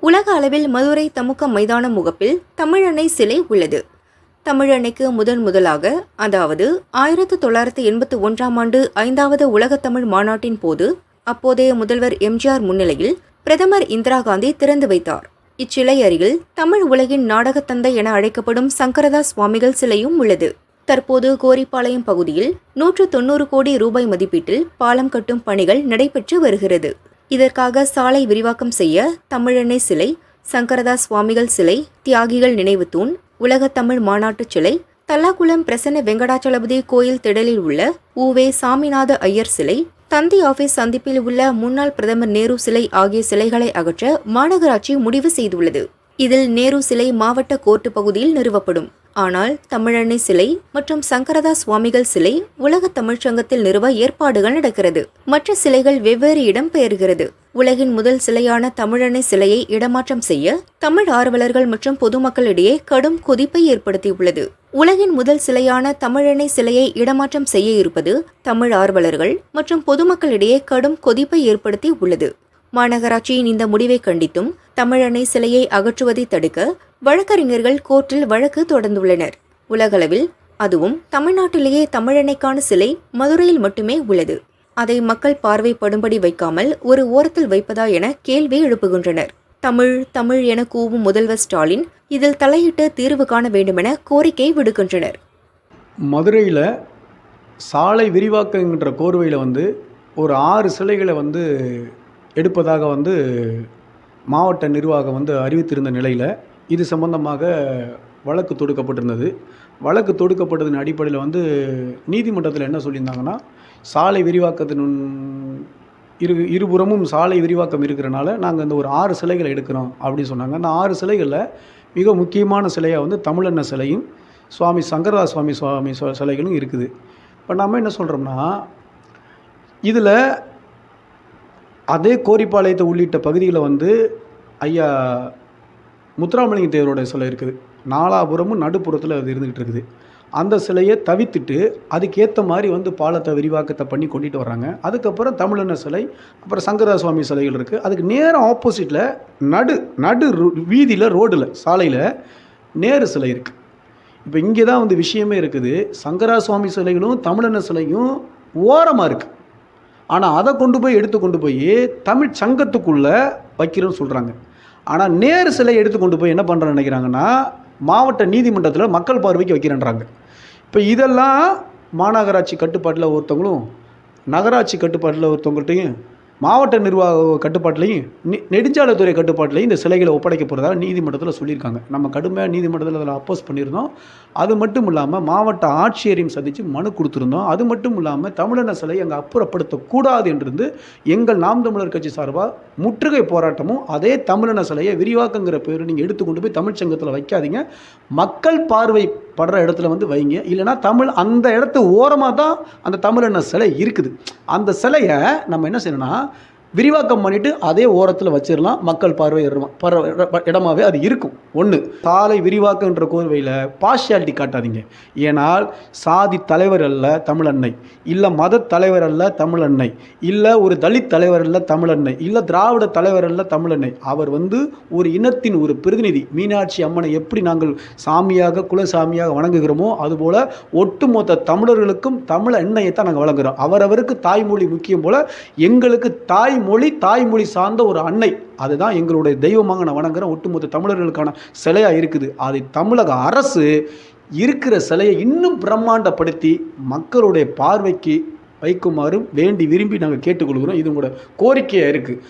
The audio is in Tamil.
உலக அளவில் மதுரை தமுக்க மைதானம் முகப்பில் தமிழன்னை சிலை உள்ளது. தமிழன்னைக்கு முதன் முதலாக அதாவது ஆயிரத்து தொள்ளாயிரத்து எண்பத்து ஒன்றாம் ஆண்டு ஐந்தாவது உலகத்தமிழ் மாநாட்டின் போது அப்போதைய முதல்வர் எம்ஜிஆர் முன்னிலையில் பிரதமர் இந்திரா காந்தி திறந்து வைத்தார். இச்சிலை அருகில் தமிழ் உலகின் நாடகத் தந்தை என அழைக்கப்படும் சங்கரதாஸ் சுவாமிகள் சிலையும் உள்ளது. தற்போது கோரிப்பாளையம் பகுதியில் நூற்று தொண்ணூறு கோடி ரூபாய் மதிப்பீட்டில் பாலம் கட்டும் பணிகள் நடைபெற்று வருகிறது. இதற்காக சாலை விரிவாக்கம் செய்ய தமிழெண்ணெய் சிலை சங்கரதாஸ் சுவாமிகள் சிலை தியாகிகள் நினைவு தூண் உலகத்தமிழ் மாநாட்டுச் சிலை தல்லாக்குளம் பிரசன்ன வெங்கடாச்சலபதி கோயில் திடலில் உள்ள ஊவே சாமிநாத ஐயர் சிலை தந்தி ஆபீஸ் சந்திப்பில் உள்ள முன்னாள் பிரதமர் நேரு சிலை ஆகிய சிலைகளை அகற்ற மாநகராட்சி முடிவு செய்துள்ளது. இதில் நேரு சிலை மாவட்ட கோர்ட்டு பகுதியில் நிறுவப்படும். ஆனால் தமிழன்னை சிலை மற்றும் சங்கரதா சுவாமிகள் சிலை உலக தமிழ்ச்சங்கத்தில் நிறுவ ஏற்பாடுகள் நடக்கிறது. மற்ற சிலைகள் வெவ்வேறு இடம் பெயர்கிறது உலகின் முதல் சிலையான தமிழனை சிலையை இடமாற்றம் செய்ய தமிழ் ஆர்வலர்கள் மற்றும் பொதுமக்களிடையே கடும் கொதிப்பை ஏற்படுத்தியுள்ளது. உலகின் முதல் சிலையான தமிழனை சிலையை இடமாற்றம் செய்ய இருப்பது தமிழ் ஆர்வலர்கள் மற்றும் பொதுமக்களிடையே கடும் கொதிப்பை ஏற்படுத்தி உள்ளது மாநகராட்சியின் இந்த முடிவை கண்டித்தும் தமிழணை சிலையை அகற்றுவதை தடுக்க வழக்கறிஞர்கள் கோர்ட்டில் வழக்கு தொடர்ந்துள்ளனர். உலகளவில் அதுவும் தமிழ்நாட்டிலேயே தமிழணைக்கான சிலை மதுரையில் மட்டுமே உள்ளது. அதை மக்கள் பார்வைப்படும்படி வைக்காமல் ஒரு ஓரத்தில் வைப்பதா என கேள்வி எழுப்புகின்றனர். தமிழ் தமிழ் என கூவும் முதல்வர் ஸ்டாலின் இதில் தலையிட்டு தீர்வு காண வேண்டுமென கோரிக்கை விடுக்கின்றனர். மதுரையில் சாலை விரிவாக்கங்கிற கோர்வையில் வந்து ஒரு ஆறு சிலைகளை வந்து எடுப்பதாக வந்து மாவட்ட நிர்வாகம் வந்து அறிவித்திருந்த நிலையில் இது சம்பந்தமாக வழக்கு தொடுக்கப்பட்டிருந்தது. வழக்கு தொடுக்கப்பட்டதன் அடிப்படையில் வந்து நீதிமன்றத்தில் என்ன சொல்லியிருந்தாங்கன்னா சாலை விரிவாக்கத்தின் இரு இருபுறமும் சாலை விரிவாக்கம் இருக்கிறனால நாங்கள் இந்த ஒரு ஆறு சிலைகளை எடுக்கிறோம் அப்படின்னு சொன்னாங்க. அந்த ஆறு சிலைகளில் மிக முக்கியமான சிலையாக வந்து தமிழண்ண சிலையும் சுவாமி சங்கரதா சுவாமி சுவாமி ச- சிலைகளும் இருக்குது. இப்போ நம்ம என்ன சொல்கிறோம்னா இதில் அதே கோரிப்பாளையத்தை உள்ளிட்ட பகுதியில் வந்து ஐயா முத்துராமலிங்க தேவரோட சிலை இருக்குது. நாலாபுரமும் நடுப்புறத்தில் அது இருந்துகிட்டு இருக்குது. அந்த சிலையை தவித்துட்டு அதுக்கேற்ற மாதிரி வந்து பாலத்தை விரிவாக்கத்தை பண்ணி கொண்டுட்டு வர்றாங்க. அதுக்கப்புறம் தமிழன சிலை அப்புறம் சங்கரா சுவாமி சிலைகள் இருக்குது அதுக்கு நேரம் ஆப்போசிட்டில் நடு நடு வீதியில் ரோடில் சாலையில் நேரு சிலை இருக்குது இப்போ இங்கே தான் வந்து விஷயமே இருக்குது. சங்கரா சுவாமி சிலைகளும் தமிழன சிலையும் ஓரமாக இருக்குது ஆனால் அதை கொண்டு போய் எடுத்து கொண்டு போய் தமிழ் சங்கத்துக்குள்ளே வைக்கிறோன்னு சொல்கிறாங்க ஆனால் நேரு சிலை எடுத்து கொண்டு போய் என்ன பண்ணுறேன்னு நினைக்கிறாங்கன்னா மாவட்ட நீதிமன்றத்தில் மக்கள் பார்வைக்கு வைக்கிறேன்றாங்க. இப்போ இதெல்லாம் மாநகராட்சி கட்டுப்பாட்டில் ஒருத்தவங்களும் நகராட்சி கட்டுப்பாட்டில் ஒருத்தவங்கள்ட்டையும் மாவட்ட நிர்வாக கட்டுப்பாட்டிலையும் நெ- நெடுஞ்சாலைத்துறை கட்டுப்பாட்டிலையும் இந்த சிலைகளை ஒப்படைக்க போகிறதா நீதிமன்றத்தில் சொல்லியிருக்காங்க. நம்ம கடுமையாக நீதிமன்றத்தில் அதில் அப்போஸ் பண்ணியிருந்தோம். அது மட்டும் இல்லாமல் மாவட்ட ஆட்சியரையும் சந்தித்து மனு கொடுத்துருந்தோம். அது மட்டும் இல்லாமல் தமிழன சிலை அங்கே அப்புறப்படுத்தக்கூடாது என்றிருந்து எங்கள் நாம் தமிழர் கட்சி சார்பாக முற்றுகை போராட்டமும் அதே தமிழன சிலையை விரிவாக்கங்கிற பேர் நீங்கள் எடுத்து கொண்டு போய் தமிழ்ச்சங்கத்தில் வைக்காதீங்க. மக்கள் பார்வை படுற இடத்துல வந்து வைங்க. இல்லைன்னா தமிழ் அந்த இடத்து ஓரமாக தான் அந்த தமிழன சிலை இருக்குது. அந்த சிலையை நம்ம என்ன செய்யணும்னா விரிவாக்கம் பண்ணிவிட்டு அதே ஓரத்தில் வச்சிடலாம் மக்கள் பார்வை இடமா- இடமாவே அது இருக்கும். ஒன்று சாலை விரிவாக்கன்ற கோர்வையில் பார்ஷியாலிட்டி காட்டாதீங்க. ஏனால் சாதி தலைவர் அல்ல தமிழன்னை. இல்லை மத தலைவர் அல்ல தமிழன்னை. இல்லை ஒரு தலித் தலைவர் அல்ல தமிழன்னை. இல்லை திராவிட தலைவர் அல்ல தமிழன்னை. அவர் வந்து ஒரு இனத்தின் ஒரு பிரதிநிதி. மீனாட்சி அம்மனை எப்படி நாங்கள் சாமியாக குலசாமியாக வணங்குகிறோமோ அதுபோல் ஒட்டுமொத்த தமிழர்களுக்கும் தமிழ் எண்ணெயை தான் நாங்கள் வழங்குகிறோம் அவரவருக்கு தாய்மொழி முக்கியம் போல் எங்களுக்கு தாய் தாய்மொழி தாய்மொழி சார்ந்த ஒரு அன்னை. அதுதான் எங்களுடைய தெய்வமாக நான் வணங்குறேன் ஒட்டுமொத்த தமிழர்களுக்கான சிலையாக இருக்குது. அதை தமிழக அரசு இருக்கிற சிலையை இன்னும் பிரம்மாண்டப்படுத்தி மக்களுடைய பார்வைக்கு வைக்குமாறு வேண்டி விரும்பி நாங்கள் கேட்டுக்கொள்கிறோம். இது உங்களோட கோரிக்கையாக இருக்குது